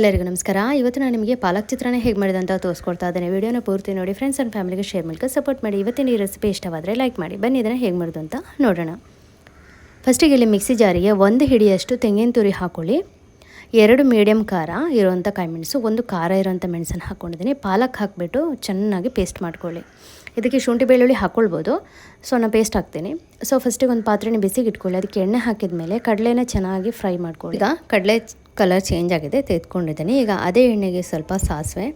ಎಲ್ಲರಿಗೂ ನಮಸ್ಕಾರ. ಇವತ್ತು ನಾನು ನಿಮಗೆ ಪಾಲಕ್ ಚಿತ್ರಾನ್ನ ಹೇಗೆ ಮಾಡಿದೆ ಅಂತ ತೋರಿಸ್ಕೊಡ್ತಾ ಇದ್ದೇನೆ. ವಿಡಿಯೋನ ಪೂರ್ತಿ ನೋಡಿ ಫ್ರೆಂಡ್ಸ್ ಆ್ಯಂಡ್ ಫ್ಯಾಮಿಲಿಗೆ ಶೇರ್ ಮೂಲಕ ಸಪೋರ್ಟ್ ಮಾಡಿ. ಇವತ್ತಿನ ಈ ರೆಸಿಪಿ ಇಷ್ಟವಾದರೆ ಲೈಕ್ ಮಾಡಿ. ಬನ್ನಿ, ಇದನ್ನು ಹೇಗೆ ಮಾಡೋದು ಅಂತ ನೋಡೋಣ. ಫಸ್ಟಿಗೆ ಇಲ್ಲಿ ಮಿಕ್ಸಿ ಜಾರಿಗೆ ಒಂದು ಹಿಡಿಯಷ್ಟು ತೆಂಗಿನ ತುರಿ ಹಾಕೊಳ್ಳಿ. ಎರಡು ಮೀಡಿಯಮ್ ಖಾರ ಇರುವಂಥ ಕಾಯಿ ಮೆಣಸು, ಒಂದು ಖಾರ ಇರೋಂಥ ಮೆಣಸನ್ನು ಹಾಕ್ಕೊಂಡಿದ್ದೀನಿ ಪಾಲಕ್ ಹಾಕಿಬಿಟ್ಟು ಚೆನ್ನಾಗಿ ಪೇಸ್ಟ್ ಮಾಡ್ಕೊಳ್ಳಿ. ಇದಕ್ಕೆ ಶುಂಠಿ ಬೆಳ್ಳುಳ್ಳಿ ಹಾಕ್ಕೊಳ್ಬೋದು ಸೊ ನಾನು ಪೇಸ್ಟ್ ಹಾಕ್ತೀನಿ. ಸೊ ಫಸ್ಟಿಗೆ ಒಂದು ಪಾತ್ರೆನ ಬಿಸಿಗೆ ಇಟ್ಕೊಳ್ಳಿ ಅದಕ್ಕೆ ಎಣ್ಣೆ ಹಾಕಿದ ಮೇಲೆ ಕಡಲೆನ ಚೆನ್ನಾಗಿ ಫ್ರೈ ಮಾಡ್ಕೊಳ್ಳಿ. ಈಗ ಕಡಲೆ ಕಲರ್ ಚೇಂಜ್ ಆಗಿದೆ, ತೆಗೆದುಕೊಂಡಿದ್ದೀನಿ. ಈಗ ಅದೇ ಎಣ್ಣೆಗೆ ಸ್ವಲ್ಪ ಸಾಸಿವೆ,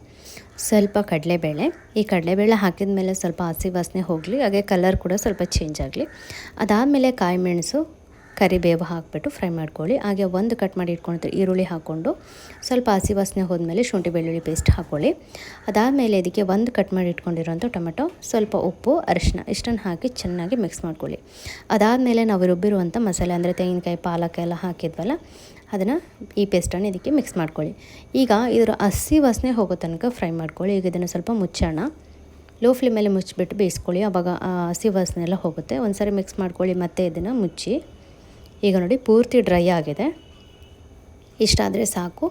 ಸ್ವಲ್ಪ ಕಡಲೆಬೇಳೆ. ಈ ಕಡಲೆಬೇಳೆ ಹಾಕಿದ ಮೇಲೆ ಸ್ವಲ್ಪ ಹಸಿ ವಾಸನೆ ಹೋಗಲಿ, ಹಾಗೆ ಕಲರ್ ಕೂಡ ಸ್ವಲ್ಪ ಚೇಂಜ್ ಆಗಲಿ. ಅದಾದಮೇಲೆ ಕಾಯಿ ಮೆಣಸು ಕರಿಬೇವು ಹಾಕಿಬಿಟ್ಟು ಫ್ರೈ ಮಾಡ್ಕೊಳ್ಳಿ. ಹಾಗೆ ಒಂದು ಕಟ್ ಮಾಡಿ ಇಟ್ಕೊಳ್ತೀವಿ ಈರುಳ್ಳಿ ಹಾಕ್ಕೊಂಡು ಸ್ವಲ್ಪ ಹಸಿ ವಾಸನೆ ಹೋದ್ಮೇಲೆ ಶುಂಠಿ ಬೆಳ್ಳುಳ್ಳಿ ಪೇಸ್ಟ್ ಹಾಕ್ಕೊಳ್ಳಿ. ಅದಾದಮೇಲೆ ಇದಕ್ಕೆ ಒಂದು ಕಟ್ ಮಾಡಿ ಇಟ್ಕೊಂಡಿರೋಂಥ ಟೊಮೆಟೊ, ಸ್ವಲ್ಪ ಉಪ್ಪು ಅರಿಶಿನ ಇಷ್ಟನ್ನು ಹಾಕಿ ಚೆನ್ನಾಗಿ ಮಿಕ್ಸ್ ಮಾಡ್ಕೊಳ್ಳಿ. ಅದಾದಮೇಲೆ ನಾವು ರುಬ್ಬಿರುವಂಥ ಮಸಾಲೆ, ಅಂದರೆ ತೆಂಗಿನಕಾಯಿ, ಪಾಲಕ್ ಎಲ್ಲ ಹಾಕಿದ್ವಲ್ಲ, ಅದನ್ನು ಈ ಪೇಸ್ಟನ್ನು ಇದಕ್ಕೆ ಮಿಕ್ಸ್ ಮಾಡ್ಕೊಳ್ಳಿ. ಈಗ ಇದರ ಹಸಿ ವಾಸನೆ ಹೋಗೋ ತನಕ ಫ್ರೈ ಮಾಡ್ಕೊಳ್ಳಿ. ಈಗ ಇದನ್ನು ಸ್ವಲ್ಪ ಮುಚ್ಚೋಣ. ಲೋ ಫ್ಲೇಮಲ್ಲಿ ಮುಚ್ಚಿಬಿಟ್ಟು ಬೇಯಿಸ್ಕೊಳ್ಳಿ. ಆವಾಗ ಹಸಿ ವಾಸನೆ ಎಲ್ಲ ಹೋಗುತ್ತೆ. ಒಂದು ಸಾರಿ ಮಿಕ್ಸ್ ಮಾಡ್ಕೊಳ್ಳಿ, ಮತ್ತೆ ಇದನ್ನು ಮುಚ್ಚಿ. ಈಗ ನೋಡಿ ಪೂರ್ತಿ ಡ್ರೈ ಆಗಿದೆ. ಇಷ್ಟಾದರೆ ಸಾಕು.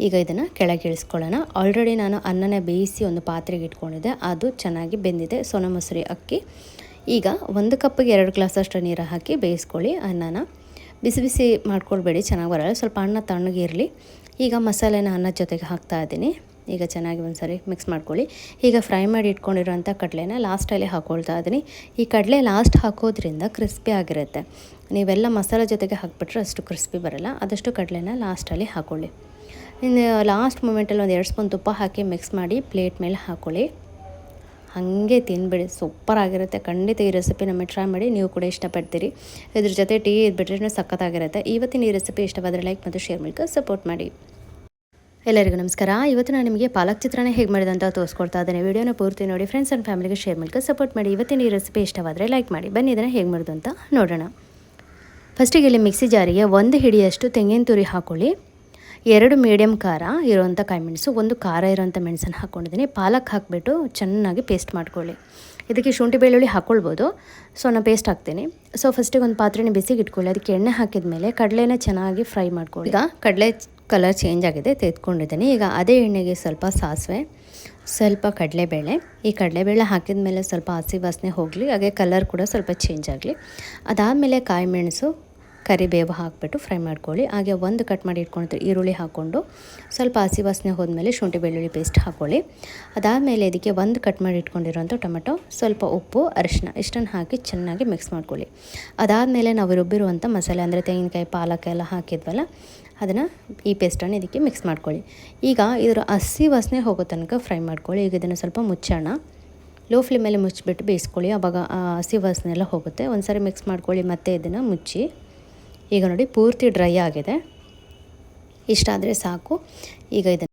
ಈಗ ಇದನ್ನು ಕೆಳಗೆ ಇಳಿಸ್ಕೊಳ್ಳೋಣ. ಆಲ್ರೆಡಿ ನಾನು ಅನ್ನನ ಬೇಯಿಸಿ ಒಂದು ಪಾತ್ರೆಗೆ ಇಟ್ಕೊಂಡಿದ್ದೆ. ಅದು ಚೆನ್ನಾಗಿ ಬೆಂದಿದೆ. ಸೋನ ಮೊಸರಿ ಅಕ್ಕಿ. ಈಗ ಒಂದು ಕಪ್ಪಿಗೆ ಎರಡು ಗ್ಲಾಸಷ್ಟು ನೀರು ಹಾಕಿ ಬೇಯಿಸ್ಕೊಳ್ಳಿ ಅನ್ನನ. ಬಿಸಿ ಬಿಸಿ ಮಾಡ್ಕೊಳ್ಬೇಡಿ, ಚೆನ್ನಾಗಿ ಬರಲ್ಲ. ಸ್ವಲ್ಪ ಅನ್ನ ತಣ್ಣಗಿರಲಿ. ಈಗ ಮಸಾಲೆನ ಅನ್ನದ ಜೊತೆಗೆ ಹಾಕ್ತಾ ಇದ್ದೀನಿ. ಈಗ ಚೆನ್ನಾಗಿ ಒಂದು ಸರಿ ಮಿಕ್ಸ್ ಮಾಡ್ಕೊಳ್ಳಿ. ಈಗ ಫ್ರೈ ಮಾಡಿ ಇಟ್ಕೊಂಡಿರೋಂಥ ಕಡಲೆನ ಲಾಸ್ಟಲ್ಲಿ ಹಾಕೊಳ್ತಾ ಇದ್ದೀನಿ. ಈ ಕಡಲೆ ಲಾಸ್ಟ್ ಹಾಕೋದ್ರಿಂದ ಕ್ರಿಸ್ಪಿ ಆಗಿರುತ್ತೆ. ನೀವೆಲ್ಲ ಮಸಾಲೆ ಜೊತೆಗೆ ಹಾಕ್ಬಿಟ್ರೆ ಅಷ್ಟು ಕ್ರಿಸ್ಪಿ ಬರಲ್ಲ. ಆದಷ್ಟು ಕಡಲೆನ ಲಾಸ್ಟಲ್ಲಿ ಹಾಕ್ಕೊಳ್ಳಿ ಇನ್ನು ಲಾಸ್ಟ್ ಮೂಮೆಂಟಲ್ಲಿ ಒಂದು ಎರಡು ಸ್ಪೂನ್ ತುಪ್ಪ ಹಾಕಿ ಮಿಕ್ಸ್ ಮಾಡಿ ಪ್ಲೇಟ್ ಮೇಲೆ ಹಾಕ್ಕೊಳ್ಳಿ ಹಾಗೆ ತಿನ್ಬಿಡಿ. ಸೂಪರ್ ಆಗಿರುತ್ತೆ. ಖಂಡಿತ ಈ ರೆಸಿಪಿ ನಮಗೆ ಟ್ರೈ ಮಾಡಿ. ನೀವು ಕೂಡ ಇಷ್ಟಪಡ್ತೀರಿ. ಇದ್ರ ಜೊತೆ ಟೀ ಇದ್ಬಿಟ್ರೆ ಸಖತ್ತಾಗಿರುತ್ತೆ. ಇವತ್ತಿನ ಈ ರೆಸಿಪಿ ಇಷ್ಟವಾದರೆ ಲೈಕ್ ಮತ್ತು ಶೇರ್ ಮೂಲಕ ಸಪೋರ್ಟ್ ಮಾಡಿ. ಎಲ್ಲರಿಗೂ ನಮಸ್ಕಾರ. ಇವತ್ತು ನಾನು ನಿಮಗೆ ಪಾಲಕ್ ಚಿತ್ರಾನ್ನ ಹೇಗೆ ಮಾಡಿದೆ ಅಂತ ತೋರಿಸ್ಕೊಡ್ತಾ ಇದ್ದೇನೆ. ವಿಡಿಯೋನ ಪೂರ್ತಿ ನೋಡಿ ಫ್ರೆಂಡ್ಸ್ ಆ್ಯಂಡ್ ಫ್ಯಾಮಿಲಿಗೆ ಶೇರ್ ಮೂಲಕ ಸಪೋರ್ಟ್ ಮಾಡಿ. ಇವತ್ತಿನ ಈ ರೆಸಿಪಿ ಇಷ್ಟವಾದರೆ ಲೈಕ್ ಮಾಡಿ. ಬನ್ನಿ, ಇದನ್ನು ಹೇಗೆ ಮಾಡೋದು ಅಂತ ನೋಡೋಣ. ಫಸ್ಟಿಗೆ ಇಲ್ಲಿ ಮಿಕ್ಸಿ ಜಾರಿಗೆ ಒಂದು ಹಿಡಿಯಷ್ಟು ತೆಂಗಿನ ತುರಿ ಹಾಕ್ಕೊಳ್ಳಿ ಎರಡು ಮೀಡಿಯಮ್ ಖಾರ ಇರುವಂಥ ಕಾಯಿ ಮೆಣಸು, ಒಂದು ಖಾರ ಇರೋವಂಥ ಮೆಣಸನ್ನು ಹಾಕ್ಕೊಂಡಿದ್ದೀನಿ ಪಾಲಕ್ ಹಾಕಿಬಿಟ್ಟು ಚೆನ್ನಾಗಿ ಪೇಸ್ಟ್ ಮಾಡ್ಕೊಳ್ಳಿ. ಇದಕ್ಕೆ ಶುಂಠಿ ಬೆಳ್ಳುಳ್ಳಿ ಹಾಕ್ಕೊಳ್ಬೋದು ಸೊ ನಾನು ಪೇಸ್ಟ್ ಹಾಕ್ತೀನಿ. ಸೊ ಫಸ್ಟಿಗೆ ಒಂದು ಪಾತ್ರೆನ ಬಿಸಿಗೆ ಇಟ್ಕೊಳ್ಳಿ ಅದಕ್ಕೆ ಎಣ್ಣೆ ಹಾಕಿದ ಮೇಲೆ ಕಡಲೆನ ಚೆನ್ನಾಗಿ ಫ್ರೈ ಮಾಡ್ಕೊಳ್ಳಿ. ಈಗ ಕಡಲೆ ಕಲರ್ ಚೇಂಜ್ ಆಗಿದೆ ತೆಗೆದುಕೊಂಡಿದ್ದೀನಿ. ಈಗ ಅದೇ ಎಣ್ಣೆಗೆ ಸ್ವಲ್ಪ ಸಾಸಿವೆ, ಸ್ವಲ್ಪ ಕಡಲೆಬೇಳೆ. ಈ ಕಡಲೆಬೇಳೆ ಹಾಕಿದ ಮೇಲೆ ಸ್ವಲ್ಪ ಹಸಿ ವಾಸನೆ ಹೋಗಲಿ, ಹಾಗೆ ಕಲರ್ ಕೂಡ ಸ್ವಲ್ಪ ಚೇಂಜ್ ಆಗಲಿ. ಅದಾದಮೇಲೆ ಕಾಯಿ ಮೆಣಸು ಕರಿಬೇವು ಹಾಕಿಬಿಟ್ಟು ಫ್ರೈ ಮಾಡ್ಕೊಳ್ಳಿ. ಹಾಗೆ ಒಂದು ಕಟ್ ಮಾಡಿ ಇಟ್ಕೊಳ್ತೀವಿ ಈರುಳ್ಳಿ ಹಾಕ್ಕೊಂಡು ಸ್ವಲ್ಪ ಹಸಿ ವಾಸನೆ ಹೋದ್ಮೇಲೆ ಶುಂಠಿ ಬೆಳ್ಳುಳ್ಳಿ ಪೇಸ್ಟ್ ಹಾಕ್ಕೊಳ್ಳಿ ಅದಾದಮೇಲೆ ಇದಕ್ಕೆ ಒಂದು ಕಟ್ ಮಾಡಿ ಇಟ್ಕೊಂಡಿರೋಂಥ ಟೊಮೆಟೊ, ಸ್ವಲ್ಪ ಉಪ್ಪು ಅರಿಶಿನ ಇಷ್ಟನ್ನು ಹಾಕಿ ಚೆನ್ನಾಗಿ ಮಿಕ್ಸ್ ಮಾಡ್ಕೊಳ್ಳಿ. ಅದಾದಮೇಲೆ ನಾವು ರುಬ್ಬಿರುವಂಥ ಮಸಾಲೆ ಅಂದರೆ ತೆಂಗಿನಕಾಯಿ, ಪಾಲಕ್ ಎಲ್ಲ ಹಾಕಿದ್ವಲ್ಲ, ಅದನ್ನು ಈ ಪೇಸ್ಟನ್ನು ಇದಕ್ಕೆ ಮಿಕ್ಸ್ ಮಾಡ್ಕೊಳ್ಳಿ. ಈಗ ಇದರ ಹಸಿ ವಾಸನೆ ಹೋಗೋ ತನಕ ಫ್ರೈ ಮಾಡ್ಕೊಳ್ಳಿ. ಈಗ ಇದನ್ನು ಸ್ವಲ್ಪ ಮುಚ್ಚೋಣ. ಲೋ ಫ್ಲೇಮಲ್ಲಿ ಮುಚ್ಚಿಬಿಟ್ಟು ಬೇಯಿಸ್ಕೊಳ್ಳಿ. ಆವಾಗ ಹಸಿ ವಾಸನೆ ಎಲ್ಲ ಹೋಗುತ್ತೆ. ಒಂದು ಸಾರಿ ಮಿಕ್ಸ್ ಮಾಡ್ಕೊಳ್ಳಿ ಮತ್ತೆ ಇದನ್ನು ಮುಚ್ಚಿ. ಈಗ ನೋಡಿ ಪೂರ್ತಿ ಡ್ರೈ ಆಗಿದೆ. ಇಷ್ಟಾದರೆ ಸಾಕು. ಈಗ ಇದನ್ನು